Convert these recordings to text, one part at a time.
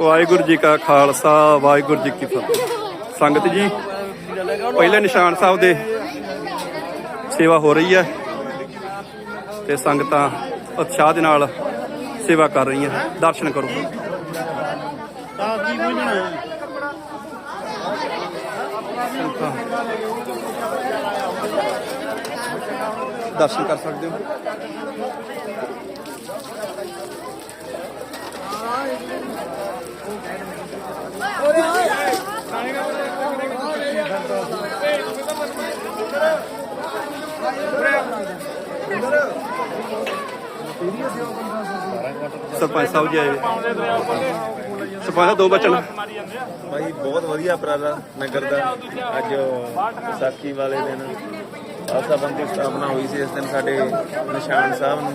ਵਾਹਿਗੁਰੂ ਜੀ ਕਾ ਖਾਲਸਾ, ਵਾਹਿਗੁਰੂ ਜੀ ਕੀ ਫਤਿਹ। ਸੰਗਤ ਜੀ, ਪਹਿਲੇ ਨਿਸ਼ਾਨ ਸਾਹਿਬ ਦੇ ਸੇਵਾ ਹੋ ਰਹੀ ਹੈ ਤੇ ਸੰਗਤਾਂ ਉਤਸ਼ਾਹ ਦੇ ਨਾਲ ਸੇਵਾ ਕਰ ਰਹੀਆਂ। ਦਰਸ਼ਨ ਕਰੋ। ਸੰਗਤਾਂ ਦਰਸ਼ਨ ਕਰ ਸਕਦੇ ਹੋ। ਸਰਪੰਚ ਸਾਹਿਬ ਜੀ ਆਏ। ਸਰਪੰਚ ਦੋ ਬਚਨ ਭਾਈ ਬਹੁਤ ਵਧੀਆ ਉਪਰਾਲਾ ਨਗਰ ਦਾ ਅੱਜ ਵਿਸਾਖੀ ਵਾਲੇ ਦਿਨ ਖਾਲਸਾ ਪੰਥ ਦੀ ਸਥਾਪਨਾ ਹੋਈ ਸੀ ਇਸ ਦਿਨ ਸਾਡੇ ਨਿਸ਼ਾਨ ਸਾਹਿਬ ਨੂੰ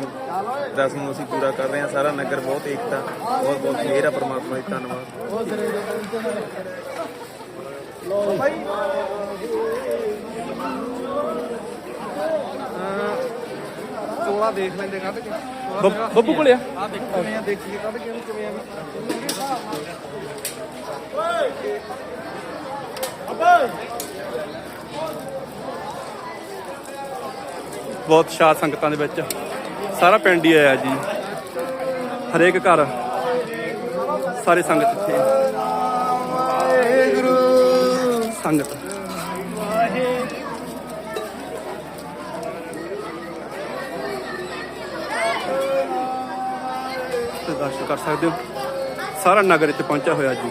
ਦਸ ਨੂੰ ਅਸੀਂ ਪੂਰਾ ਕਰ ਰਹੇ ਹਾਂ ਸਾਰਾ ਨਗਰ ਬਹੁਤ ਏਕਤਾ ਬਹੁਤ ਬਹੁਤ ਮਿਹਰ ਆ ਪ੍ਰਮਾਤਮਾ ਦੀ ਧੰਨਵਾਦ ਚੋਲਾ ਦੇਖ ਲੈਂਦੇ ਕੱਢ ਕੇ ਬੱਬ- ਕੋਲੇ ਆ। ਆ ਦੇਖ ਕਿਵੇਂ ਆ ਦੇਖੀਏ ਕੱਢ ਕੇ ਉਹਨੂੰ ਕਿਵੇਂ ਆ। ਬਹੁਤ ਸ਼ਾਦ ਸੰਗਤਾਂ ਦੇ ਵਿੱਚ। ਸਾਰਾ ਪਿੰਡ ਹੀ ਆਇਆ ਜੀ। ਹਰੇਕ ਘਰ ਸਾਰੇ ਸੰਗਤ ਇੱਥੇ। ਸੰਗਤ। ਤੇ ਦਰਸ਼ਨ ਕਰ ਸਕਦੇ ਹੋ। ਸਾਰਾ ਨਗਰ ਇੱਥੇ ਪਹੁੰਚਿਆ ਹੋਇਆ ਜੀ।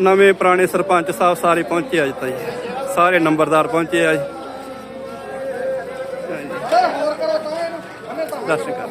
ਨਵੇਂ ਪੁਰਾਣੇ ਸਰਪੰਚ ਸਾਹਿਬ ਸਾਰੇ ਪਹੁੰਚੇ ਅੱਜ ਤਾਂ ਜੀ ਸਾਰੇ ਨੰਬਰਦਾਰ ਪਹੁੰਚੇ ਆ ਜੀ। ਦਰਸ਼ਨ ਕਰ